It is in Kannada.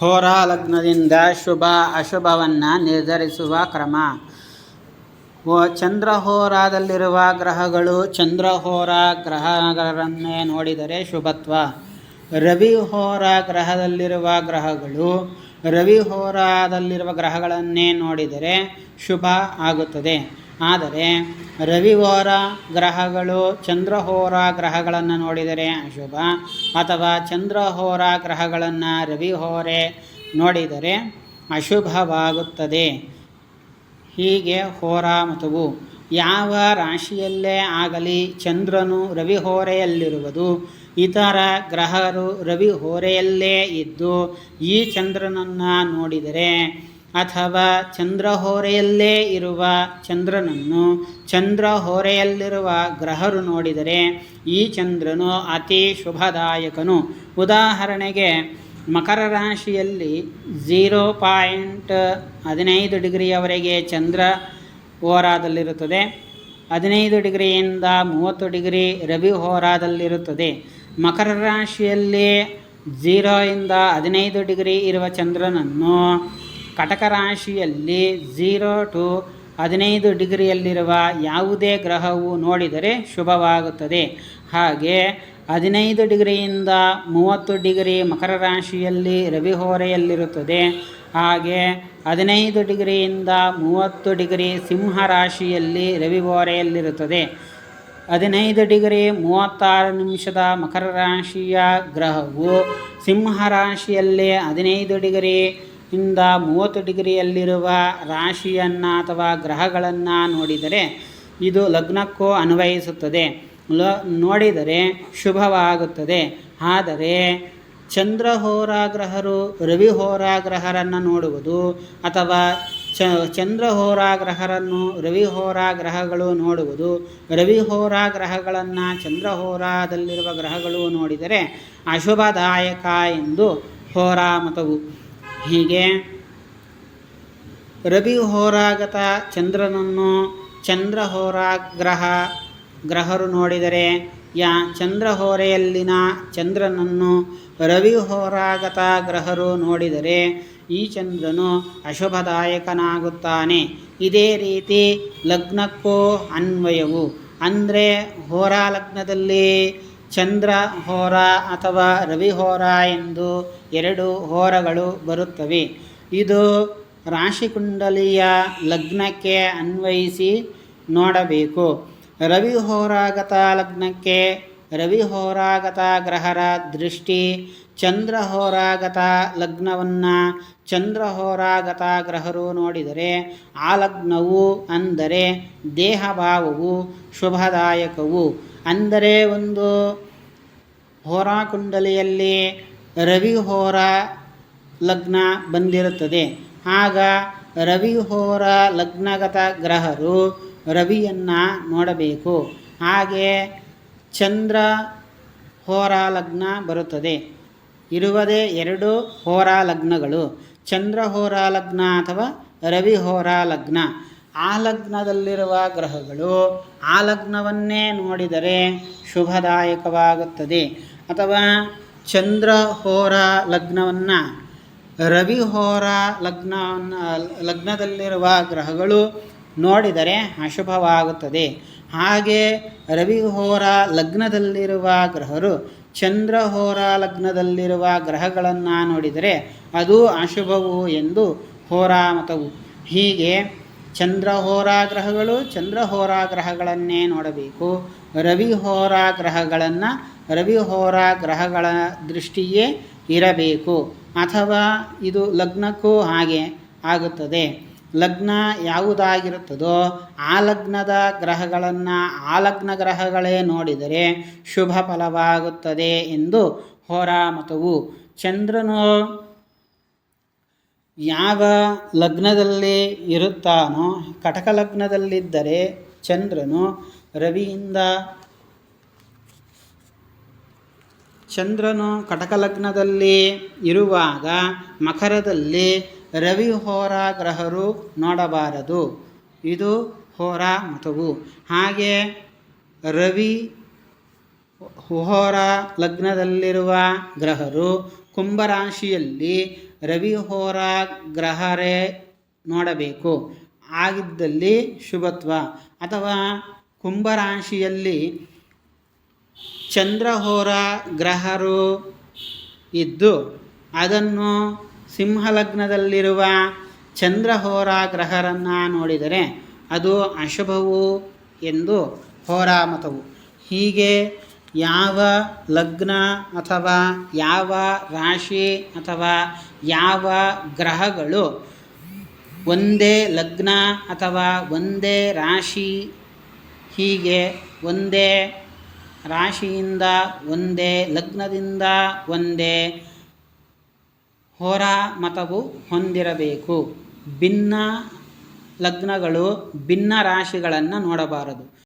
ಹೋರಾ ಲಗ್ನದಿಂದ ಶುಭ ಅಶುಭವನ್ನು ನಿರ್ಧರಿಸುವ ಕ್ರಮ. ಓ ಚಂದ್ರಹೋರಾದಲ್ಲಿರುವ ಗ್ರಹಗಳು ಚಂದ್ರಹೋರ ಗ್ರಹಗಳನ್ನೇ ನೋಡಿದರೆ ಶುಭತ್ವ. ರವಿ ಹೋರ ಗ್ರಹದಲ್ಲಿರುವ ಗ್ರಹಗಳು ರವಿ ಹೋರಾದಲ್ಲಿರುವ ಗ್ರಹಗಳನ್ನೇ ನೋಡಿದರೆ ಶುಭ ಆಗುತ್ತದೆ. ಆದರೆ ರವಿಹೋರ ಗ್ರಹಗಳು ಚಂದ್ರಹೋರ ಗ್ರಹಗಳನ್ನು ನೋಡಿದರೆ ಅಶುಭ. ಅಥವಾ ಚಂದ್ರಹೋರ ಗ್ರಹಗಳನ್ನು ರವಿಹೋರೆ ನೋಡಿದರೆ ಅಶುಭವಾಗುತ್ತದೆ. ಹೀಗೆ ಹೋರ ಮತವು ಯಾವ ರಾಶಿಯಲ್ಲೇ ಆಗಲಿ ಚಂದ್ರನು ರವಿಹೋರೆಯಲ್ಲಿರುವುದು. ಇತರ ಗ್ರಹರು ರವಿಹೋರೆಯಲ್ಲೇ ಇದ್ದು ಈ ಚಂದ್ರನನ್ನು ನೋಡಿದರೆ ಅಥವಾ ಚಂದ್ರಹೋರೆಯಲ್ಲೇ ಇರುವ ಚಂದ್ರನನ್ನು ಚಂದ್ರಹೋರೆಯಲ್ಲಿರುವ ಗ್ರಹರು ನೋಡಿದರೆ ಈ ಚಂದ್ರನು ಅತಿ ಶುಭದಾಯಕನು. ಉದಾಹರಣೆಗೆ ಮಕರ ರಾಶಿಯಲ್ಲಿ ಝೀರೋ ಪಾಯಿಂಟ್ ಹದಿನೈದು ಡಿಗ್ರಿಯವರೆಗೆ ಚಂದ್ರ ಹೋರಾದಲ್ಲಿರುತ್ತದೆ ಹದಿನೈದು ಡಿಗ್ರಿಯಿಂದ ಮೂವತ್ತು ಡಿಗ್ರಿ ರವಿ ಹೋರಾದಲ್ಲಿರುತ್ತದೆ ಮಕರ ರಾಶಿಯಲ್ಲಿ ಝೀರೋಯಿಂದ ಹದಿನೈದು ಡಿಗ್ರಿ ಇರುವ ಚಂದ್ರನನ್ನು ಕಟಕ ರಾಶಿಯಲ್ಲಿ ಝೀರೋ ಟು ಹದಿನೈದು ಡಿಗ್ರಿಯಲ್ಲಿರುವ ಯಾವುದೇ ಗ್ರಹವು ನೋಡಿದರೆ ಶುಭವಾಗುತ್ತದೆ. ಹಾಗೆ ಹದಿನೈದು ಡಿಗ್ರಿಯಿಂದ ಮೂವತ್ತು ಡಿಗ್ರಿ ಮಕರ ರಾಶಿಯಲ್ಲಿ ರವಿ ಹೋರೆಯಲ್ಲಿರುತ್ತದೆ. ಹಾಗೆ ಹದಿನೈದು ಡಿಗ್ರಿಯಿಂದ ಮೂವತ್ತು ಡಿಗ್ರಿ ಸಿಂಹ ರಾಶಿಯಲ್ಲಿ ರವಿಹೋರೆಯಲ್ಲಿರುತ್ತದೆ ಹದಿನೈದು ಡಿಗ್ರಿ ಮೂವತ್ತಾರು ನಿಮಿಷದ ಮಕರ ರಾಶಿಯ ಗ್ರಹವು ಸಿಂಹ ರಾಶಿಯಲ್ಲಿ ಹದಿನೈದು ಡಿಗ್ರಿ ಇಂದ ಮೂವತ್ತು ಡಿಗ್ರಿಯಲ್ಲಿರುವ ರಾಶಿಯನ್ನು ಅಥವಾ ಗ್ರಹಗಳನ್ನು ನೋಡಿದರೆ ಇದು ಲಗ್ನಕ್ಕೂ ಅನ್ವಯಿಸುತ್ತದೆ. ಲ, ನೋಡಿದರೆ ಶುಭವಾಗುತ್ತದೆ. ಆದರೆ ಚಂದ್ರ ಗ್ರಹರು ರವಿ ಗ್ರಹರನ್ನು ನೋಡುವುದು ಅಥವಾ ಚ ಚಂದ್ರ ಗ್ರಹರನ್ನು ರವಿ ಗ್ರಹಗಳು ನೋಡುವುದು ರವಿ ಗ್ರಹಗಳನ್ನು ಚಂದ್ರಹೋರಾದಲ್ಲಿರುವ ಗ್ರಹಗಳು ನೋಡಿದರೆ ಅಶುಭದಾಯಕ ಎಂದು ಹೋರಾಮತವು ಹೀಗೆ ರವಿ ಹೋರಾಗತ ಚಂದ್ರನನ್ನು ಚಂದ್ರ ಹೋರಾಗ್ರಹ ಗ್ರಹರು ನೋಡಿದರೆ, ಯಾ ಚಂದ್ರ ಹೋರೆಯಲ್ಲಿನ ಚಂದ್ರನನ್ನು ರವಿ ಹೋರಾಗತ ಗ್ರಹರು ನೋಡಿದರೆ, ಈ ಚಂದ್ರನು ಅಶುಭದಾಯಕನಾಗುತ್ತಾನೆ. ಇದೇ ರೀತಿ ಲಗ್ನಕ್ಕೂ ಅನ್ವಯವು. ಅಂದರೆ ಹೋರಾ ಲಗ್ನದಲ್ಲಿ ಚಂದ್ರ ಹೋರ ಅಥವಾ ರವಿ ಹೋರ ಎಂದು ಎರಡು ಹೋರಗಳು ಬರುತ್ತವೆ. ಇದು ರಾಶಿಕುಂಡಲಿಯ ಲಗ್ನಕ್ಕೆ ಅನ್ವಯಿಸಿ ನೋಡಬೇಕು. ರವಿ ಹೋರಾಗತ ಲಗ್ನಕ್ಕೆ ರವಿ ಹೋರಾಗತ ಗ್ರಹರ ದೃಷ್ಟಿ, ಚಂದ್ರ ಹೋರಾಗತ ಲಗ್ನವನ್ನು ಚಂದ್ರ ಹೋರಾಗತ ಗ್ರಹರು ನೋಡಿದರೆ, ಆ ಲಗ್ನವು ಅಂದರೆ ದೇಹಭಾವವು ಶುಭದಾಯಕವು. ಅಂದರೆ ಒಂದು ಹೋರಾಕುಂಡಲಿಯಲ್ಲಿ ರವಿ ಹೋರ ಲಗ್ನ ಬಂದಿರುತ್ತದೆ. ಆಗ ರವಿ ಹೋರ ಲಗ್ನಗತ ಗ್ರಹರು ರವಿಯನ್ನು ನೋಡಬೇಕು. ಹಾಗೆ ಚಂದ್ರ ಹೋರ ಲಗ್ನ ಬರುತ್ತದೆ. ಇರುವುದೇ ಎರಡು ಹೋರ ಲಗ್ನಗಳು. ಚಂದ್ರ ಹೋರ ಲಗ್ನ ಅಥವಾ ರವಿ ಹೋರ ಲಗ್ನ. ಆ ಲಗ್ನದಲ್ಲಿರುವ ಗ್ರಹಗಳು ಆ ಲಗ್ನವನ್ನೇ ನೋಡಿದರೆ ಶುಭದಾಯಕವಾಗುತ್ತದೆ. ಅಥವಾ ಚಂದ್ರ ಹೋರ ಲಗ್ನವನ್ನು ರವಿ ಹೋರ ಲಗ್ನವನ್ನು ಲಗ್ನದಲ್ಲಿರುವ ಗ್ರಹಗಳು ನೋಡಿದರೆ ಅಶುಭವಾಗುತ್ತದೆ. ಹಾಗೆ ರವಿ ಹೋರ ಲಗ್ನದಲ್ಲಿರುವ ಗ್ರಹರು ಚಂದ್ರ ಹೋರ ಲಗ್ನದಲ್ಲಿರುವ ಗ್ರಹಗಳನ್ನು ನೋಡಿದರೆ ಅದು ಅಶುಭವು ಎಂದು ಹೋರಾಮತವು. ಹೀಗೆ ಚಂದ್ರಹೋರ ಗ್ರಹಗಳು ಚಂದ್ರಹೋರ ಗ್ರಹಗಳನ್ನೇ ನೋಡಬೇಕು. ರವಿ ಹೋರ ಗ್ರಹಗಳನ್ನು ರವಿ ಹೋರ ಗ್ರಹಗಳ ದೃಷ್ಟಿಯೇ ಇರಬೇಕು. ಅಥವಾ ಇದು ಲಗ್ನಕ್ಕೂ ಹಾಗೆ ಆಗುತ್ತದೆ. ಲಗ್ನ ಯಾವುದಾಗಿರುತ್ತದೋ ಆ ಲಗ್ನದ ಗ್ರಹಗಳನ್ನು ಆ ಲಗ್ನ ಗ್ರಹಗಳೇ ನೋಡಿದರೆ ಶುಭ ಫಲವಾಗುತ್ತದೆ ಎಂದು ಹೋರಾಮತವು ಚಂದ್ರನು ಯಾವ ಲಗ್ನದಲ್ಲಿ ಇರುತ್ತಾನೋ, ಕಟಕ ಲಗ್ನದಲ್ಲಿದ್ದರೆ ಚಂದ್ರನು ರವಿಯಿಂದ ಚಂದ್ರನು ಕಟಕಲಗ್ನದಲ್ಲಿ ಇರುವಾಗ ಮಕರದಲ್ಲಿ ರವಿ ಹೋರ ಗ್ರಹರು ನೋಡಬಾರದು. ಇದು ಹೋರ ಮತವು. ಹಾಗೆ ರವಿ ಹೋರ ಲಗ್ನದಲ್ಲಿರುವ ಗ್ರಹರು ಕುಂಭರಾಶಿಯಲ್ಲಿ ರವಿ ಹೋರ ಗ್ರಹರೇ ನೋಡಬೇಕು. ಆಗಿದ್ದಲ್ಲಿ ಶುಭತ್ವ. ಅಥವಾ ಕುಂಭರಾಶಿಯಲ್ಲಿ ಚಂದ್ರಹೋರ ಗ್ರಹರು ಇದ್ದು ಅದನ್ನು ಸಿಂಹಲಗ್ನದಲ್ಲಿರುವ ಚಂದ್ರಹೋರ ಗ್ರಹರನ್ನು ನೋಡಿದರೆ ಅದು ಅಶುಭವು ಎಂದು ಹೋರಾಮತವು. ಹೀಗೆ ಯಾವ ಲಗ್ನ ಅಥವಾ ಯಾವ ರಾಶಿ ಅಥವಾ ಯಾವ ಗ್ರಹಗಳು ಒಂದೇ ಲಗ್ನ ಅಥವಾ ಒಂದೇ ರಾಶಿ ಹೀಗೆ ಒಂದೇ ರಾಶಿಯಿಂದ ಒಂದೇ ಲಗ್ನದಿಂದ ಒಂದೇ ಹೋರಾ ಮತವು ಹೊಂದಿರಬೇಕು. ಭಿನ್ನ ಲಗ್ನಗಳು ಭಿನ್ನ ರಾಶಿಗಳನ್ನು ನೋಡಬಾರದು.